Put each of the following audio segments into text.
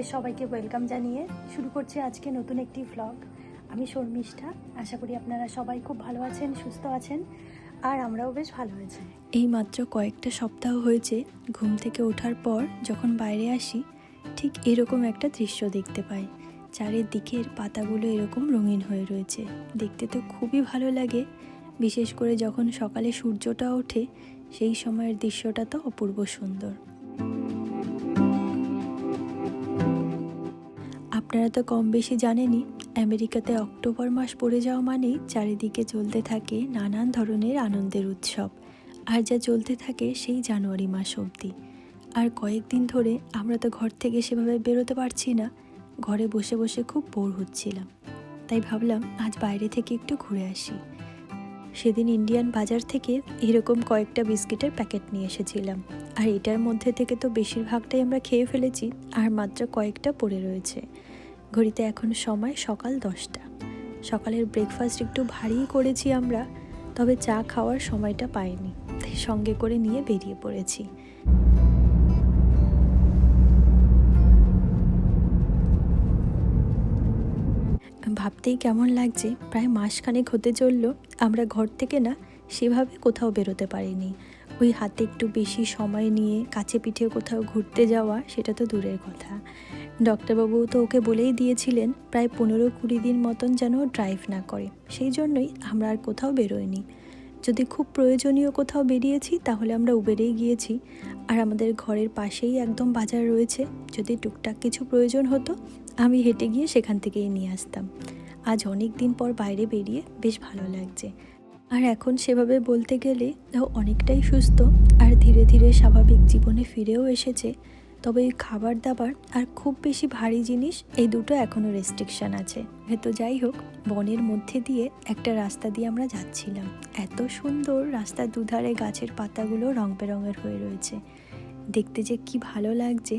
আপনাদের সবাইকে ওয়েলকাম জানিয়ে শুরু করছি আজকে নতুন একটি ভ্লগ আমি শর্মিষ্ঠা, আশা করি আপনারা সবাই খুব ভালো আছেন, সুস্থ আছেন, আর আমরাও বেশ ভালো আছি। এই মাত্র কয়েকটা সপ্তাহ হয়েছে, ঘুম থেকে ওঠার পর যখন বাইরে আসি, ঠিক এরকম একটা দৃশ্য দেখতে পাই। চারিদিকের পাতাগুলো এরকম রঙিন হয়ে রয়েছে। দেখতে তো খুবই ভালো লাগে, বিশেষ করে যখন সকালে সূর্যটা ওঠে, সেই সময়ের দৃশ্যটা তো অপূর্ব সুন্দর। আপনারা তো কম বেশি জানেনই, আমেরিকাতে অক্টোবর মাস পড়ে যাওয়া মানেই চারিদিকে চলতে থাকে নানান ধরনের আনন্দের উৎসব। আর যা চলতে থাকে সেই জানুয়ারি মাস অবধি। আর কয়েকদিন ধরে আমরা তো ঘর থেকে সেভাবে বেরোতে পারছি না, ঘরে বসে বসে খুব বোর হচ্ছিলাম। তাই ভাবলাম আজ বাইরে থেকে একটু ঘুরে আসি। সেদিন ইন্ডিয়ান বাজার থেকে এরকম কয়েকটা বিস্কিটের প্যাকেট নিয়ে এসেছিলাম। আর এটার মধ্যে থেকে তো বেশিরভাগটাই আমরা খেয়ে ফেলেছি, আর মাত্র কয়েকটা পড়ে রয়েছে। ঘড়িতে এখন সময় সকাল দশটা। সকালের ব্রেকফাস্ট একটু ভারী করেছি আমরা, তবে চা খাওয়ার সময়টা পাইনি। তাই সঙ্গে করে নিয়ে বেরিয়ে পড়েছি। ভাবতেই কেমন লাগছে, প্রায় মাসখানেক হতে চলল, আমরা ঘর থেকে না, সেভাবে কোথাও বেরোতে পারিনি। ওই হাতে একটু বেশি সময় নিয়ে কাছে পিঠে কোথাও ঘুরতে যাওয়া, সেটা তো দূরের কথা। ডক্টরবাবু তো ওকে বলেই দিয়েছিলেন, প্রায় পনেরো কুড়ি দিন মতন যেন ড্রাইভ না করে। সেই জন্যই আমরা আর কোথাও বেরোইনি। যদি খুব প্রয়োজনীয় কোথাও বেরিয়েছি, তাহলে আমরা উবেরেই গিয়েছি। আর আমাদের ঘরের পাশেই একদম বাজার রয়েছে। যদি টুকটাক কিছু প্রয়োজন হতো, আমি হেঁটে গিয়ে সেখান থেকেই নিয়ে আসতাম। আজ অনেক দিন পর বাইরে বেরিয়ে বেশ ভালো লাগছে। আর এখন সেভাবে বলতে গেলে ও অনেকটাই সুস্থ আর ধীরে ধীরে স্বাভাবিক জীবনে ফিরেও এসেছে। তবে এই খাবার দাবার আর খুব বেশি ভারী জিনিস এই দুটো এখনও রেস্ট্রিকশান আছে। তো যাই হোক, বনের মধ্যে দিয়ে একটা রাস্তা দিয়ে আমরা যাচ্ছিলাম। এত সুন্দর রাস্তার দুধারে গাছের পাতাগুলো রং বেরঙের হয়ে রয়েছে। দেখতে যে কি ভালো লাগছে।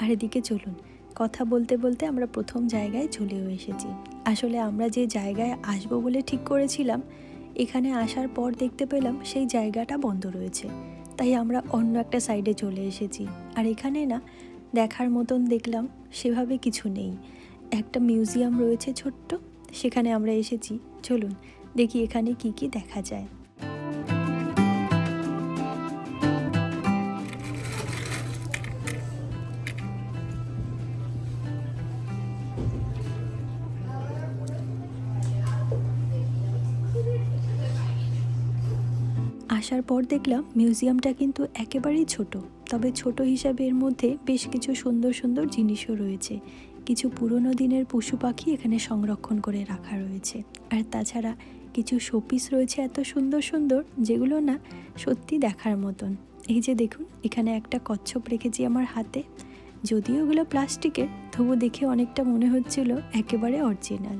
আর এদিকে চলুন, কথা বলতে বলতে আমরা প্রথম জায়গায় চলেও এসেছি। আসলে আমরা যে জায়গায় আসব বলে ঠিক করেছিলাম এখানে আসার পর দেখতে পেলাম সেই জায়গাটা বন্ধ রয়েছে। তাই আমরা অন্য একটা সাইডে চলে এসেছি। আর এখানে না, দেখার মতন দেখলাম সেভাবে কিছু নেই। একটা মিউজিয়াম রয়েছে ছোট্ট, সেখানে আমরা এসেছি। চলুন, দেখি এখানে কি কি দেখা যায়। আসার পর দেখলাম মিউজিয়ামটা কিন্তু একেবারেই ছোট। তবে ছোট হিসাবে এর মধ্যে বেশ কিছু সুন্দর সুন্দর জিনিসও রয়েছে। কিছু পুরনো দিনের পশু পাখি এখানে সংরক্ষণ করে রাখা রয়েছে। আর তাছাড়া কিছু শোপিস রয়েছে এত সুন্দর সুন্দর, যেগুলো না সত্যি দেখার মতন। এই যে দেখুন, এখানে একটা কচ্ছপ রেখেছি আমার হাতে। যদিও ওগুলো প্লাস্টিকের, তবু দেখে অনেকটা মনে হচ্ছিল একেবারে অরিজিনাল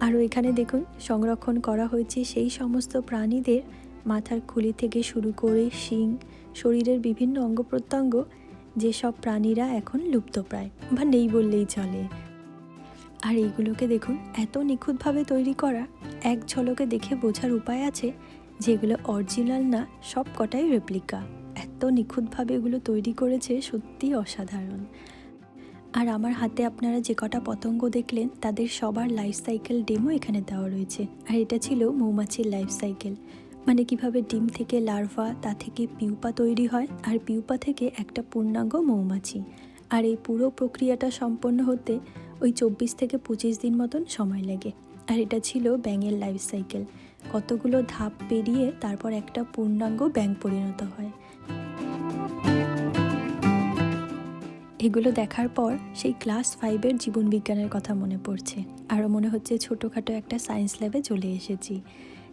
আরও এখানে দেখুন, সংরক্ষণ করা হয়েছে সেই সমস্ত প্রাণীদের মাথার খুলি থেকে শুরু করে শিং, শরীরের বিভিন্ন অঙ্গ প্রত্যঙ্গ, যেসব প্রাণীরা এখন লুপ্তপ্রায় বা নেই বললেই চলে। আর এইগুলোকে দেখুন, এত নিখুঁতভাবে তৈরি করা, এক ঝলকে দেখে বোঝার উপায় আছে যেগুলো অরিজিনাল না সব কটাই রেপ্লিকা এত নিখুঁতভাবে এগুলো তৈরি করেছে সত্যিই অসাধারণ। আর আমার হাতে আপনারা যে কটা পতঙ্গ দেখলেন, তাদের সবার লাইফ সাইকেল ডেমো এখানে দেওয়া রয়েছে। আর এটা ছিল মৌমাছির লাইফ সাইকেল মানে কীভাবে ডিম থেকে লার্ভা তা থেকে পিউপা তৈরি হয়, আর পিউপা থেকে একটা পূর্ণাঙ্গ মৌমাছি। আর এই পুরো প্রক্রিয়াটা সম্পন্ন হতে ওই চব্বিশ থেকে পঁচিশ দিন মতন সময় লাগে। আর এটা ছিল ব্যাঙের লাইফ সাইকেল কতগুলো ধাপ পেরিয়ে তারপর একটা পূর্ণাঙ্গ ব্যাঙ পরিণত হয়। এগুলো দেখার পর সেই ক্লাস ফাইভের জীবনবিজ্ঞানের কথা মনে পড়ছে। আরও মনে হচ্ছে ছোটোখাটো একটা সায়েন্স ল্যাবে চলে এসেছি।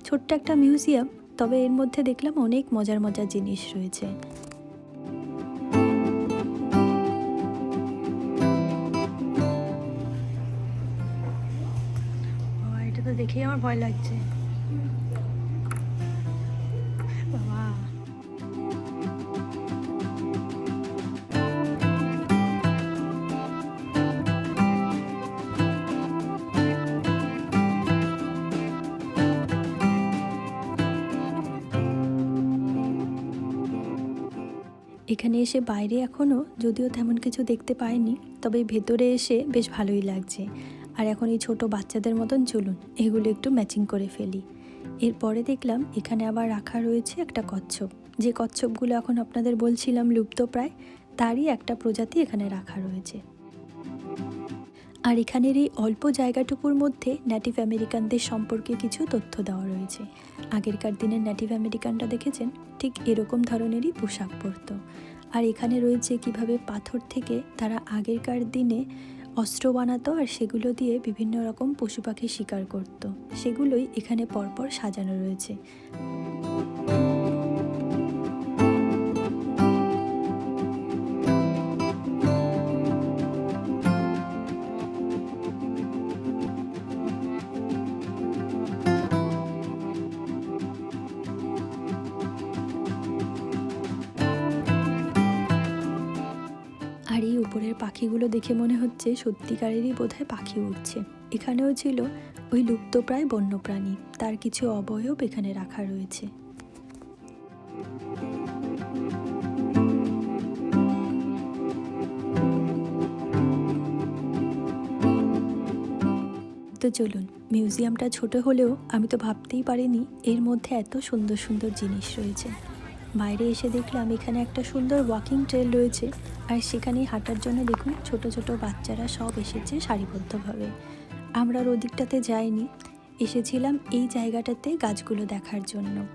ছোট্ট একটা মিউজিয়াম, তবে এর মধ্যে দেখলাম অনেক মজার মজার জিনিস রয়েছে। দেখেই আমার ভয় লাগছে। এখানে এসে বাইরে এখনও যদিও তেমন কিছু দেখতে পাইনি, তবে ভেতরে এসে বেশ ভালোই লাগছে। আর এখন এই ছোট বাচ্চাদের মতন চলুন, এগুলো একটু ম্যাচিং করে ফেলি। এরপরে দেখলাম এখানে আবার রাখা রয়েছে একটা কচ্ছপ। যে কচ্ছপগুলো এখন আপনাদের বলছিলাম লুপ্ত প্রায়, তারই একটা প্রজাতি এখানে রাখা রয়েছে। আর এখানের এই অল্প জায়গাটুকুর মধ্যে ন্যাটিভ আমেরিকানদের সম্পর্কে কিছু তথ্য দেওয়া রয়েছে। আগেরকার দিনের নেটিভ আমেরিকানরা দেখেছেন, ঠিক এরকম ধরনেরই পোশাক পরত। আর এখানে রয়েছে কীভাবে পাথর থেকে তারা আগেরকার দিনে অস্ত্র বানাতো আর সেগুলো দিয়ে বিভিন্ন রকম পশু পাখি শিকার করত। সেগুলোই এখানে পরপর সাজানো রয়েছে। উপরের পাখিগুলো দেখে মনে হচ্ছে সত্যিকারেরই বোধহয় পাখি উঠছে এখানেও ছিল ওই লুপ্তপ্রায় বন্যপ্রাণী। তার কিছু অবয়ব এখানে রাখা রয়েছে। তো চলুন, মিউজিয়ামটা ছোট হলেও আমি তো ভাবতেই পারিনি এর মধ্যে এত সুন্দর সুন্দর জিনিস রয়েছে। বাইরে এসে দেখলাম এখানে একটা সুন্দর ওয়াকিং ট্রেল রয়েছে। আর সেখানে হাঁটার জন্য দেখুন ছোট ছোট বাচ্চারা সব এসেছে সারিবদ্ধভাবে। আমরা আর ওদিকটাতে যাইনি। এসেছিলাম এই জায়গাটাতে গাছগুলো দেখার জন্য।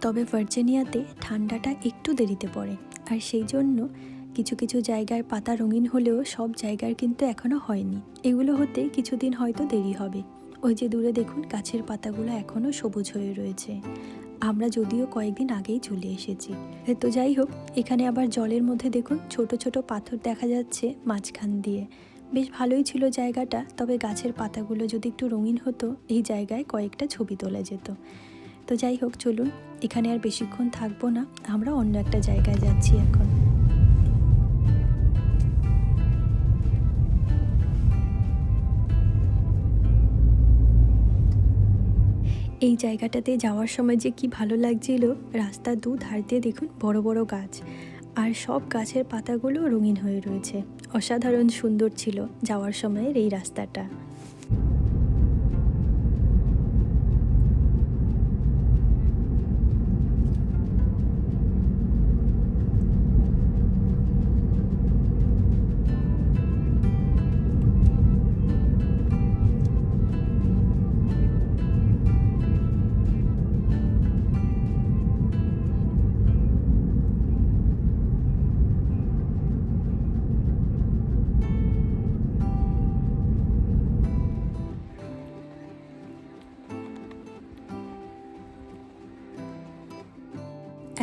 তবে ভার্জিনিয়াতে ঠান্ডাটা একটু দেরিতে পড়ে। আর সেই জন্য কিছু কিছু জায়গার পাতা রঙিন হলেও সব জায়গার কিন্তু এখনও হয়নি। এগুলো হতে কিছুদিন হয়তো দেরি হবে। ওই যে দূরে দেখুন গাছের পাতাগুলো এখনও সবুজ হয়ে রয়েছে। আমরা যদিও কয়েকদিন আগেই চলে এসেছি। তো যাই হোক, এখানে আবার জলের মধ্যে দেখুন ছোট ছোট পাথর দেখা যাচ্ছে মাঝখান দিয়ে। বেশ ভালোই ছিল জায়গাটা, তবে গাছের পাতাগুলো যদি একটু রঙিন হতো, এই জায়গায় কয়েকটা ছবি তোলা যেত। তো যাই হোক, চলুন, এখানে আর বেশিক্ষণ থাকব না, আমরা অন্য একটা জায়গায় যাচ্ছি এখন। এই জায়গাটাতে যাওয়ার সময় যে কি ভালো লাগছিল, রাস্তার দু ধার দিয়ে দেখুন বড় বড় গাছ। আর সব গাছের পাতাগুলো রঙিন হয়ে রয়েছে। অসাধারণ সুন্দর ছিল যাওয়ার সময়ের এই রাস্তাটা।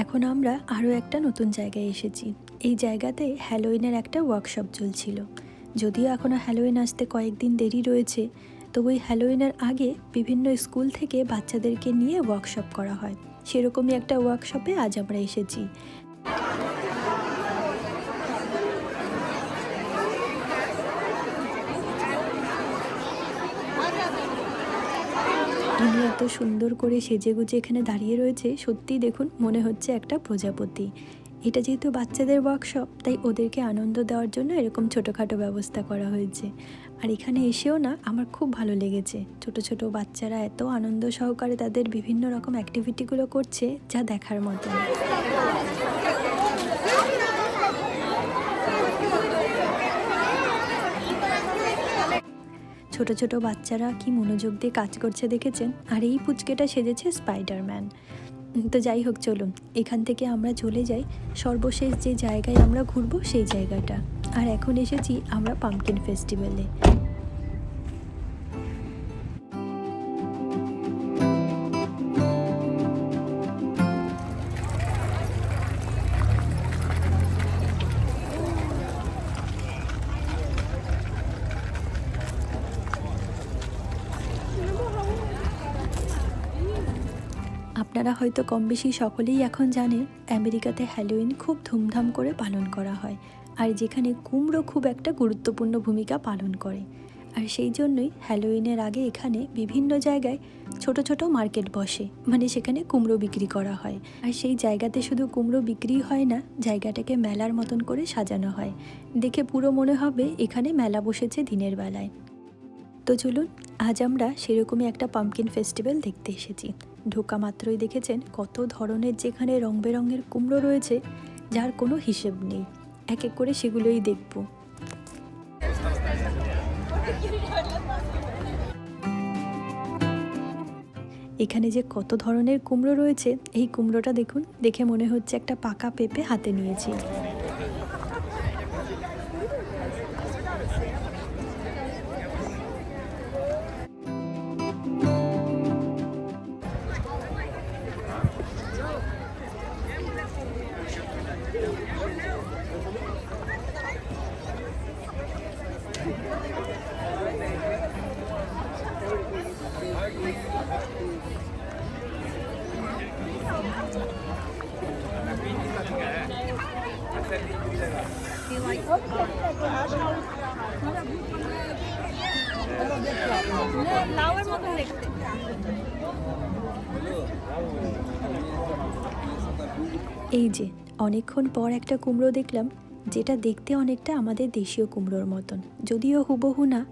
এখন আমরা আরও একটা নতুন জায়গায় এসেছি। এই জায়গাতে হ্যালোইনের একটা ওয়ার্কশপ চলছিল। যদিও এখনও হ্যালোইন আসতে কয়েকদিন দেরি রয়েছে, তবু ওই হ্যালোইনের আগে বিভিন্ন স্কুল থেকে বাচ্চাদেরকে নিয়ে ওয়ার্কশপ করা হয়। সেরকমই একটা ওয়ার্কশপে আজ আমরা এসেছি ইনি এত সুন্দর করে সেজে গুজে এখানে দাঁড়িয়ে রয়েছে, সত্যিই দেখুন, মনে হচ্ছে একটা প্রজাপতি। এটা যেহেতু বাচ্চাদের ওয়ার্কশপ তাই ওদেরকে আনন্দ দেওয়ার জন্য এরকম ছোটোখাটো ব্যবস্থা করা হয়েছে। আর এখানে এসেও না, আমার খুব ভালো লেগেছে। ছোট ছোট বাচ্চারা এত আনন্দ সহকারে তাদের বিভিন্ন রকম অ্যাক্টিভিটিগুলো করছে, যা দেখার মতো। ছোট ছোট বাচ্চারা কি মনোযোগ দিয়ে কাজ করছে দেখেছেন? আর এই পুচকেটা সেজেছে স্পাইডারম্যান তো যাই হোক, চলুন। এখান থেকে আমরা চলে যাই। সর্বশেষ যে জায়গায় আমরা ঘুরবো সেই জায়গাটা। আর এখন এসেছি আমরা পাম্পকিন ফেস্টিভ্যালে আপনারা হয়তো কম বেশি সকলেই এখন জানেন, আমেরিকাতে হ্যালোইন খুব ধুমধাম করে পালন করা হয় আর যেখানে কুমড়ো খুব একটা গুরুত্বপূর্ণ ভূমিকা পালন করে। আর সেই জন্যই হ্যালোইনের আগে এখানে বিভিন্ন জায়গায় ছোট ছোট মার্কেট বসে মানে সেখানে কুমড়ো বিক্রি করা হয়। আর সেই জায়গাতে শুধু কুমড়ো বিক্রি হয় না, জায়গাটাকে মেলার মতন করে সাজানো হয়। দেখে পুরো মনে হবে এখানে মেলা বসেছে দিনের বেলায়। তো চলুন, আজ আমরা সেরকমই একটা পাম্পকিন ফেস্টিভ্যাল দেখতে এসেছি। ঢোকা মাত্রই দেখেছেন কত ধরনের যেখানে রং বেরঙের কুমড়ো রয়েছে, যার কোনো হিসেব নেই। এক এক করে সেগুলোই দেখব। এখানে যে কত ধরনের কুমড়ো রয়েছে, এই কুমড়োটা দেখুন, দেখে মনে হচ্ছে একটা পাকা পেঁপে হাতে নিয়েছি। এই যে, অনেকক্ষণ পর একটা কুমড়ো দেখলাম, যেটা দেখতে অনেকটা আমাদের দেশীয় কুমড়োর মতন। যদিও হুবহু না,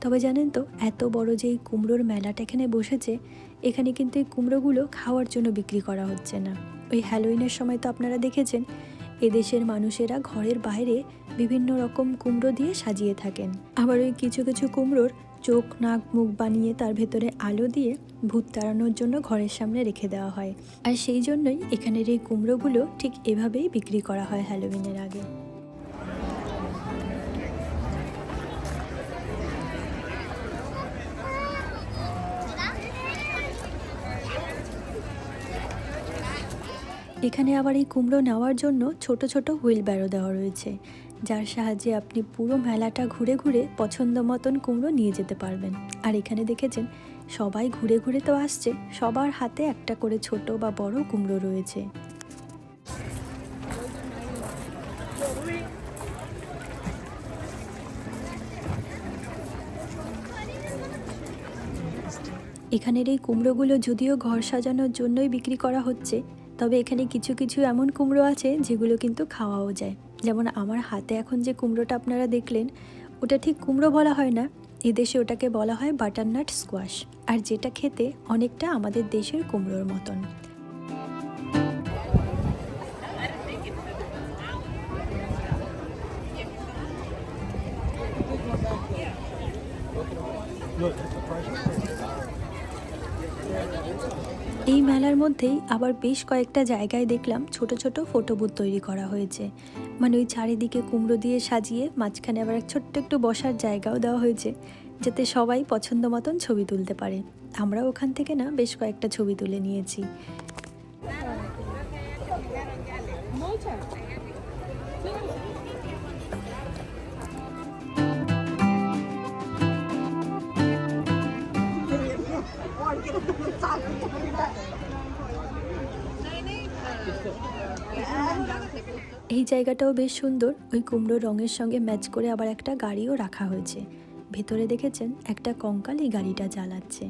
তবে জানেন তো, এত বড় যে এই কুমড়োর মেলাটা এখানে বসেছে, এখানে কিন্তু এই কুমড়োগুলো খাওয়ার জন্য বিক্রি করা হচ্ছে না। ওই হ্যালোইনের সময় তো আপনারা দেখেছেন, এদেশের মানুষেরা ঘরের বাইরে বিভিন্ন রকম কুমড়ো দিয়ে সাজিয়ে থাকেন। আবার ওই কিছু কিছু কুমড়োর চোখ, নাক, মুখ বানিয়ে তার ভেতরে আলো দিয়ে ভূত তাড়ানোর জন্য ঘরের সামনে রেখে দেওয়া হয়। আর সেই জন্যই এখানের এই কুমড়োগুলো ঠিক এভাবেই বিক্রি করা হয় হ্যালোউইনের আগে। এখানে আবার এই কুমড়ো নেওয়ার জন্য ছোট ছোট হুইল ব্যারো দেওয়া রয়েছে। যার সাহায্যে আপনি পুরো মেলাটা ঘুরে ঘুরে পছন্দ মতন কুমড়ো নিয়ে যেতে পারবেন। আর এখানে দেখেছেন, সবাই ঘুরে ঘুরে তো আসছে, সবার হাতে একটা করে ছোট বা বড় কুমড়ো রয়েছে। এখানের এই কুমড়োগুলো যদিও ঘর সাজানোর জন্যই বিক্রি করা হচ্ছে, তবে এখানে কিছু কিছু এমন কুমড়ো আছে যেগুলো কিন্তু খাওয়াও যায়। যেমন আমার হাতে এখন যে কুমড়োটা আপনারা দেখলেন, ওটা ঠিক কুমড়ো বলা হয় না। এদেশে ওটাকে বলা হয় বাটারনাট স্কোয়াশ আর যেটা খেতে অনেকটা আমাদের দেশের কুমড়োর মতন। এই মেলার মধ্যেই আবার বেশ কয়েকটা জায়গায় দেখলাম ছোট ছোট ফটো বুথ তৈরি করা হয়েছে। মানে ওই চারিদিকে কুমড়ো দিয়ে সাজিয়ে মাঝখানে আবার এক ছোট্ট একটু বসার জায়গাও দেওয়া হয়েছে, যাতে সবাই পছন্দ মতন ছবি তুলতে পারে। আমরা ওখান থেকে না বেশ কয়েকটা ছবি তুলে নিয়েছি। এই জায়গাটাও বেশ সুন্দর। ওই কুমড়োর রঙের সঙ্গে ম্যাচ করে আবার একটা গাড়িও রাখা হয়েছে। ভেতরে দেখেছেন, একটা কঙ্কাল এই গাড়িটা চালাচ্ছে।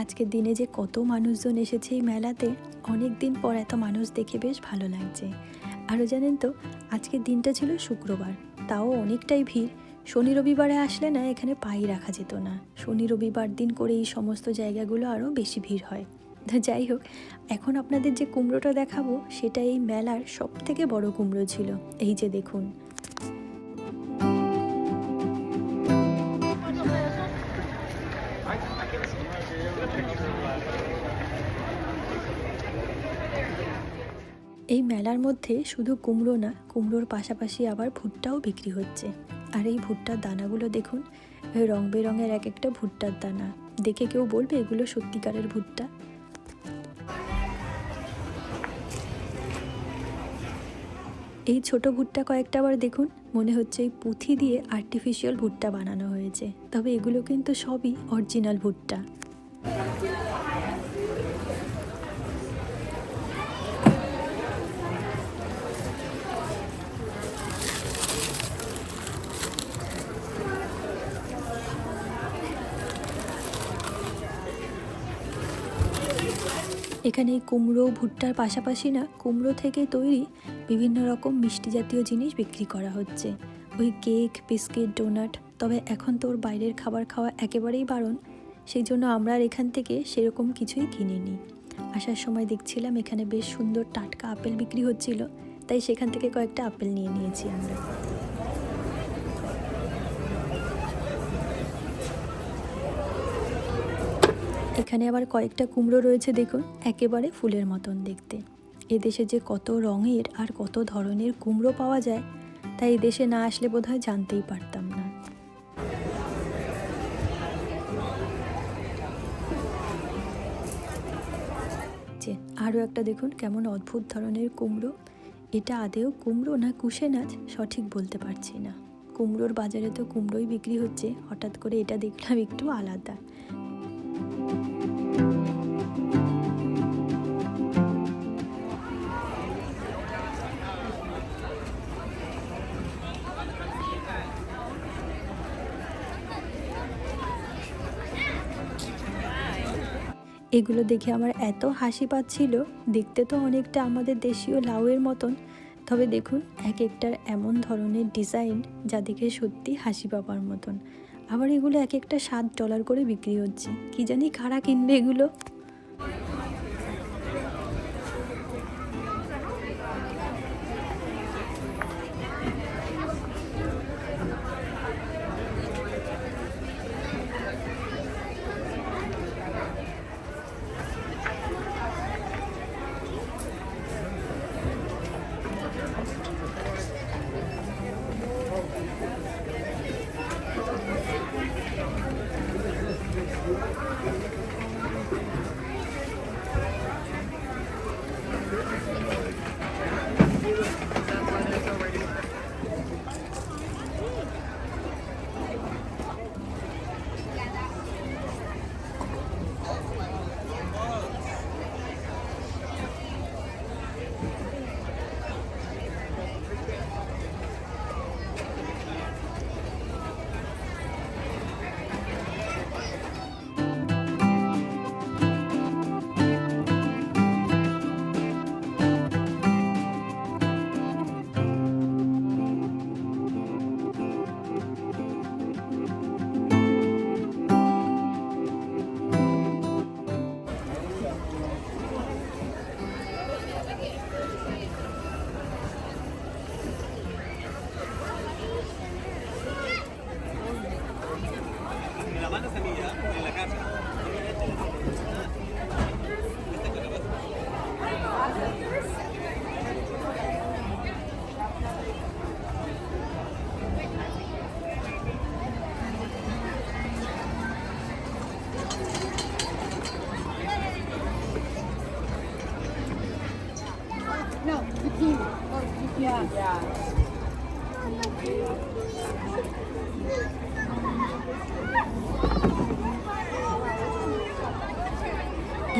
আজকের দিনে যে কত মানুষজন এসেছে এই মেলাতে অনেক দিন পর এত মানুষ দেখে বেশ ভালো লাগছে। আরও জানেন তো, আজকের দিনটা ছিল শুক্রবার, তাও অনেকটাই ভিড়। শনি রবিবারে আসলে না, এখানে পাই রাখা যেত না। শনি রবিবার দিন করে এই সমস্ত জায়গাগুলো আরও বেশি ভিড় হয়। যাই হোক, এখন আপনাদের যে কুমড়োটা দেখাবো, সেটা এই মেলার সব থেকে বড় কুমড়ো ছিল। এই যে দেখুন এই মেলার মধ্যে শুধু কুমড়ো না, কুমড়োর পাশাপাশি আবার ভুট্টাও বিক্রি হচ্ছে। আর এই ভুট্টার দানাগুলো দেখুন, রং বেরঙের এক একটা ভুট্টার দানা। দেখে কেউ বলবে এগুলো সত্যিকারের ভুট্টা? এই ছোট ভুট্টা কয়েকটা আবার দেখুন, মনে হচ্ছে এই পুঁথি দিয়ে আর্টিফিশিয়াল ভুট্টা বানানো হয়েছে। তবে এগুলো কিন্তু সবই অরিজিনাল ভুট্টা। এখানে কুমড়ো, ভুট্টার পাশাপাশি না কুমড়ো থেকে তৈরি বিভিন্ন রকম মিষ্টি জাতীয় জিনিস বিক্রি করা হচ্ছে। ওই কেক, বিস্কিট, ডোনাট, তবে এখন তো ওর বাইরের খাবার খাওয়া একেবারেই বারণ, সেই জন্য আমরা আর এখান থেকে সেরকম কিছুই কিনিনি। আসার সময় দেখছিলাম এখানে বেশ সুন্দর টাটকা আপেল বিক্রি হচ্ছিল, তাই সেখান থেকে কয়েকটা আপেল নিয়ে নিয়েছি আমরা। এখানে আবার কয়েকটা কুমড়ো রয়েছে, দেখুন। একেবারে ফুলের মতন দেখতে। এদেশে যে কত রঙের আর কত ধরনের কুমড়ো পাওয়া যায় তাই এদেশে না আসলে বোধহয় জানতেই পারতাম না। যে, আরও একটা দেখুন, কেমন অদ্ভুত ধরনের কুমড়ো। এটা আদেও কুমড়ো না কুশে নাচ? সঠিক বলতে পারছি না। কুমড়োর বাজারে তো কুমড়োই বিক্রি হচ্ছে। হঠাৎ করে এটা দেখলাম একটু আলাদা। এগুলো দেখে আমার এত হাসি পাচ্ছিল, দেখতে তো অনেকটা আমাদের দেশীয় লাউয়ের মতন। তবে দেখুন এক একটার এমন ধরনের ডিজাইন যা দেখে সত্যি হাসি পাবার মতন। আবার এগুলো এক একটা সাত ডলার করে বিক্রি হচ্ছে। কি জানি কারা কিনবে এগুলো?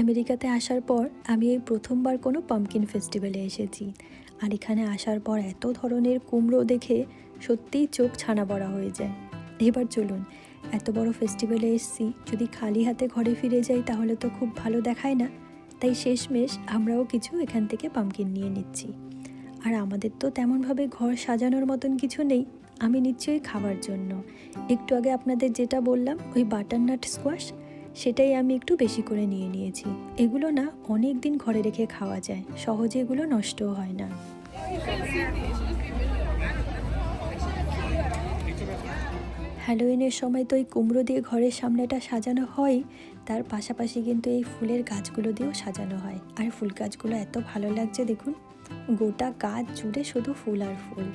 আমেরিকাতে আসার পর আমি এই প্রথমবার কোনো পাম্পকিন ফেস্টিভ্যালে এসেছি। আর এখানে আসার পর এত ধরনের কুমড়ো দেখে সত্যিই চোখ ছানা বড়া হয়ে যায়। এবার চলুন, এত বড় ফেস্টিভ্যালে এসেছি, যদি খালি হাতে ঘরে ফিরে যাই তাহলে তো খুব ভালো দেখায় না। তাই শেষমেশ আমরাও কিছু এখান থেকে পাম্পকিন নিয়ে নিচ্ছি। আর আমাদের তো তেমনভাবে ঘর সাজানোর মতন কিছু নেই, আমি নিশ্চয়ই খাবার জন্য। একটু আগে আপনাদের যেটা বললাম, ওই বাটারনাট স্কোয়াশ সেটাই আমি একটু বেশি করে নিয়ে নিয়েছি। এগুলো না অনেক দিন ঘরে রেখে খাওয়া যায়, সহজে এগুলো নষ্টও হয় না। হ্যালোইনের সময় তো এই কুমড়ো দিয়ে ঘরের সামনেটা সাজানো হয়, তার পাশাপাশি কিন্তু এই ফুলের গাছগুলো দিয়েও সাজানো হয়। আর ফুল গাছগুলো এত ভালো লাগছে দেখুন, গোটা গাছ জুড়ে শুধু ফুল আর ফুল।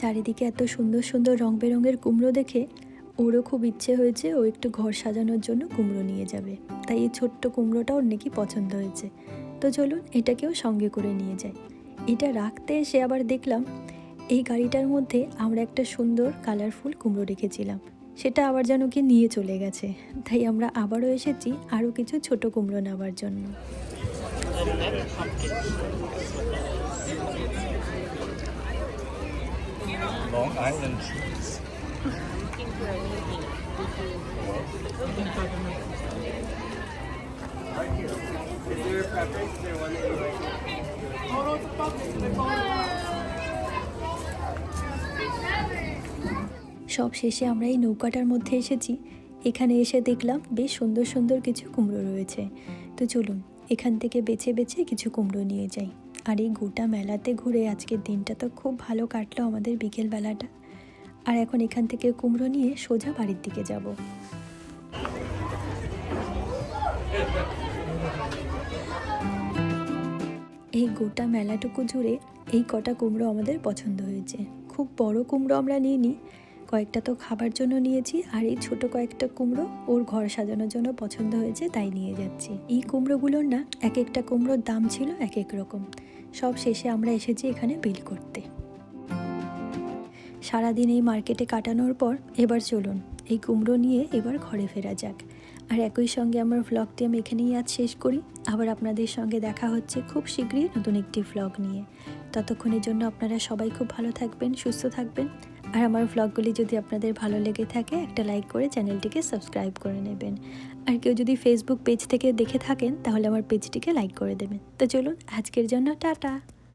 চারিদিকে এত সুন্দর সুন্দর রং বেরঙের কুমড়ো দেখে ওরও খুব ইচ্ছে হয়েছে ও একটু ঘর সাজানোর জন্য কুমড়ো নিয়ে যাবে। তাই এই ছোট্ট কুমড়োটা ওর নাকি পছন্দ হয়েছে। তো চলুন এটাকেও সঙ্গে করে নিয়ে যায় এটা রাখতে এসে আবার দেখলাম এই গাড়িটার মধ্যে আমরা একটা সুন্দর কালারফুল কুমড়ো রেখেছিলাম। সেটা আবার যেন কি নিয়ে চলে গেছে। তাই আমরা আবারও এসেছি আরও কিছু ছোট কুমড়ো নেওয়ার জন্য। Long Island cheese. সব শেষে আমরা এই নৌকাটার মধ্যে এসেছি। এখানে এসে দেখলাম বেশ সুন্দর সুন্দর কিছু কুমড়ো রয়েছে। তো চলুন, এখান থেকে বেছে বেছে কিছু কুমড়ো নিয়ে যাই। আর এই গোটা মেলাতে ঘুরে আজকের দিনটা তো খুব ভালো কাটলো আমাদের বিকেল বেলাটা আর এখন এখান থেকে কুমড়ো নিয়ে সোজা বাড়ির দিকে যাব। এই গোটা মেলাটুকু জুড়ে এই কটা কুমড়ো আমাদের পছন্দ হয়েছে। খুব বড় কুমড়ো আমরা নিইনি, কয়েকটা তো খাবার জন্য নিয়েছি আর এই ছোট কয়েকটা কুমড়ো ওর ঘর সাজানোর জন্য পছন্দ হয়েছে তাই নিয়ে যাচ্ছি। এই কুমড়োগুলোর না, এক একটা কুমড়োর দাম ছিল এক এক রকম। সব শেষে আমরা এসেছি এখানে বিল করতে। সারাদিন এই মার্কেটে কাটানোর পর এবার চলুন, এই কুমড়ো নিয়ে এবার ঘরে ফেরা যাক। আর একই সঙ্গে আমার ভ্লগটি আমি এখানেই আজ শেষ করি। আবার আপনাদের সঙ্গে দেখা হচ্ছে খুব শীঘ্রই নতুন একটি ভ্লগ নিয়ে। ততক্ষণের জন্য আপনারা সবাই খুব ভালো থাকবেন, সুস্থ থাকবেন। আর আমার ভ্লগগুলি যদি আপনাদের ভালো লেগে থাকে, একটা লাইক করে চ্যানেলটিকে সাবস্ক্রাইব করে নেবেন। আর কেউ যদি ফেসবুক পেজ থেকে দেখে থাকেন, তাহলে আমার পেজটিকে লাইক করে দেবেন। তো চলুন, আজকের জন্য টাটা।